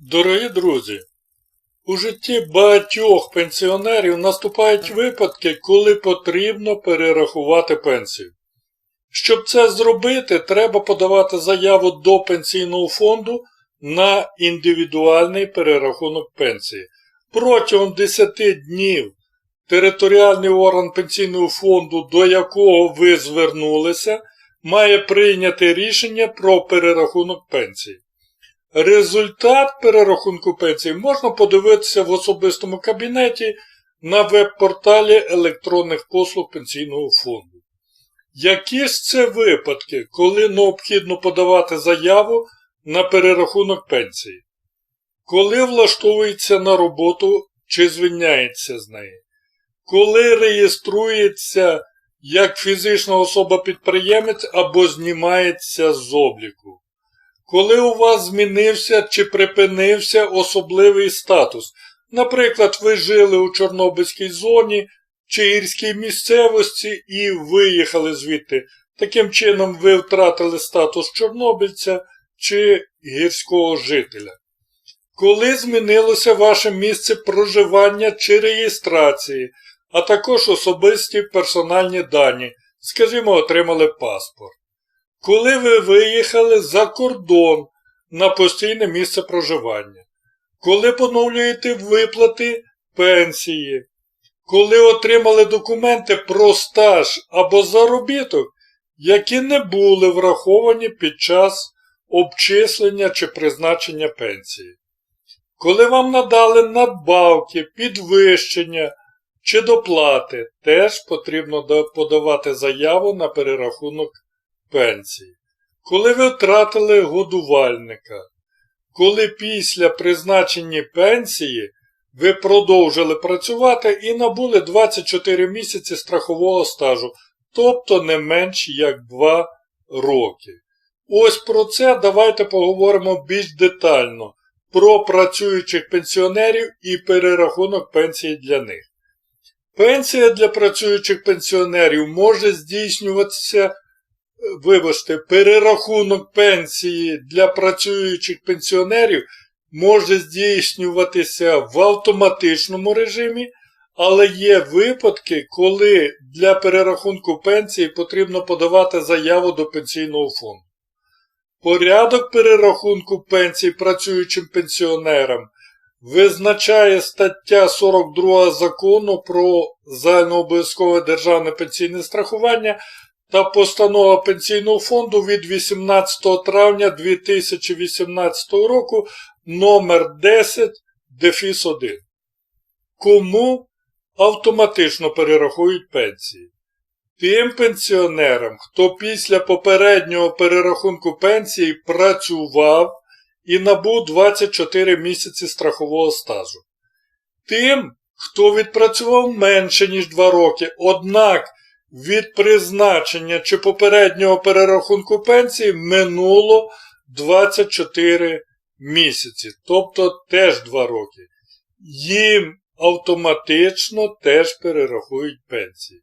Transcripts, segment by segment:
Дорогі друзі, у житті багатьох пенсіонерів наступають випадки, коли потрібно перерахувати пенсію. Щоб це зробити, треба подавати заяву до пенсійного фонду на індивідуальний перерахунок пенсії. Протягом 10 днів територіальний орган пенсійного фонду, до якого ви звернулися, має прийняти рішення про перерахунок пенсії. Результат перерахунку пенсії можна подивитися в особистому кабінеті на веб-порталі електронних послуг пенсійного фонду. Які ж це випадки, коли необхідно подавати заяву на перерахунок пенсії? Коли влаштовується на роботу чи звільняється з неї? Коли реєструється як фізична особа-підприємець або знімається з обліку? Коли у вас змінився чи припинився особливий статус, наприклад, ви жили у Чорнобильській зоні чи гірській місцевості і виїхали звідти, таким чином ви втратили статус чорнобильця чи гірського жителя. Коли змінилося ваше місце проживання чи реєстрації, а також особисті персональні дані, скажімо, отримали паспорт коли ви виїхали за кордон на постійне місце проживання, коли поновлюєте виплати пенсії, коли отримали документи про стаж або заробіток, які не були враховані під час обчислення чи призначення пенсії, коли вам надали надбавки, підвищення чи доплати, теж потрібно подавати заяву на перерахунок пенсії. Коли ви втратили годувальника, коли після призначення пенсії ви продовжили працювати і набули 24 місяці страхового стажу, тобто не менш як 2 роки. Ось про це давайте поговоримо більш детально про працюючих пенсіонерів і перерахунок пенсії для них. Пенсія для працюючих пенсіонерів може здійснюватися вибачте, перерахунок пенсії для працюючих пенсіонерів може здійснюватися в автоматичному режимі, але є випадки, коли для перерахунку пенсії потрібно подавати заяву до пенсійного фонду. Порядок перерахунку пенсій працюючим пенсіонерам визначає стаття 42 закону про загальнообов'язкове державне пенсійне страхування та постанова Пенсійного фонду від 18 травня 2018 року номер 10 дефіс 1. Кому автоматично перерахують пенсії? Тим пенсіонерам, хто після попереднього перерахунку пенсії працював і набув 24 місяці страхового стажу. Тим, хто відпрацював менше, ніж 2 роки, однак від призначення чи попереднього перерахунку пенсії минуло 24 місяці, тобто теж 2 роки. Їм автоматично теж перерахують пенсії.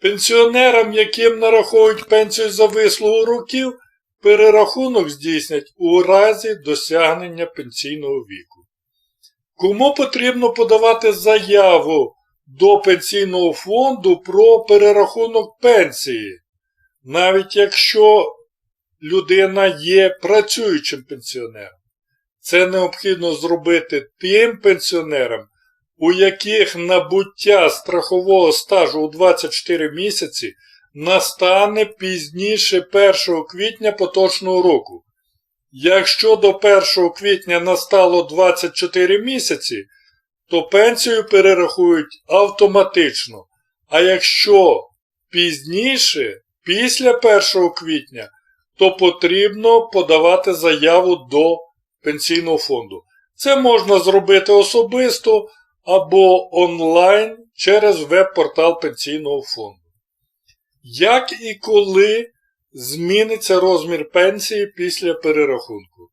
Пенсіонерам, яким нараховують пенсію за вислугу років, перерахунок здійснять у разі досягнення пенсійного віку. Кому потрібно подавати заяву до пенсійного фонду про перерахунок пенсії, навіть якщо людина є працюючим пенсіонером. Це необхідно зробити тим пенсіонерам, у яких набуття страхового стажу у 24 місяці настане пізніше 1 квітня поточного року. Якщо до 1 квітня настало 24 місяці, то пенсію перерахують автоматично. А якщо пізніше, після 1 квітня, то потрібно подавати заяву до пенсійного фонду. Це можна зробити особисто або онлайн через веб-портал пенсійного фонду. Як і коли зміниться розмір пенсії після перерахунку?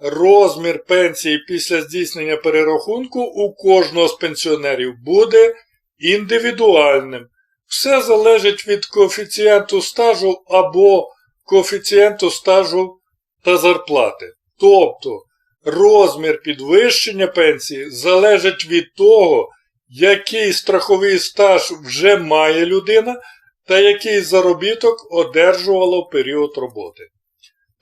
Розмір пенсії після здійснення перерахунку у кожного з пенсіонерів буде індивідуальним. Все залежить від коефіцієнту стажу або коефіцієнту стажу та зарплати. Тобто, розмір підвищення пенсії залежить від того, який страховий стаж вже має людина та який заробіток одержувала в період роботи.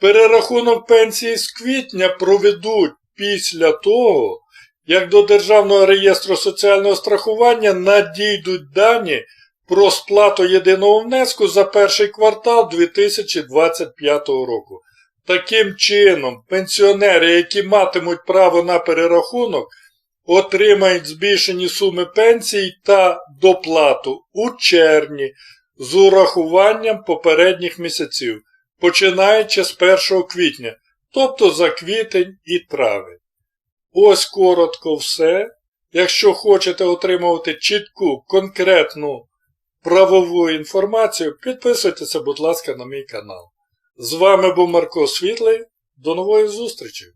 Перерахунок пенсії з квітня проведуть після того, як до Державного реєстру соціального страхування надійдуть дані про сплату єдиного внеску за перший квартал 2025 року. Таким чином, пенсіонери, які матимуть право на перерахунок, отримають збільшені суми пенсій та доплату у червні з урахуванням попередніх місяців, починаючи з 1 квітня, тобто за квітень і травень. Ось коротко все. Якщо хочете отримувати чітку, конкретну правову інформацію, підписуйтеся, будь ласка, на мій канал. З вами був Марко Світлий. До нової зустрічі!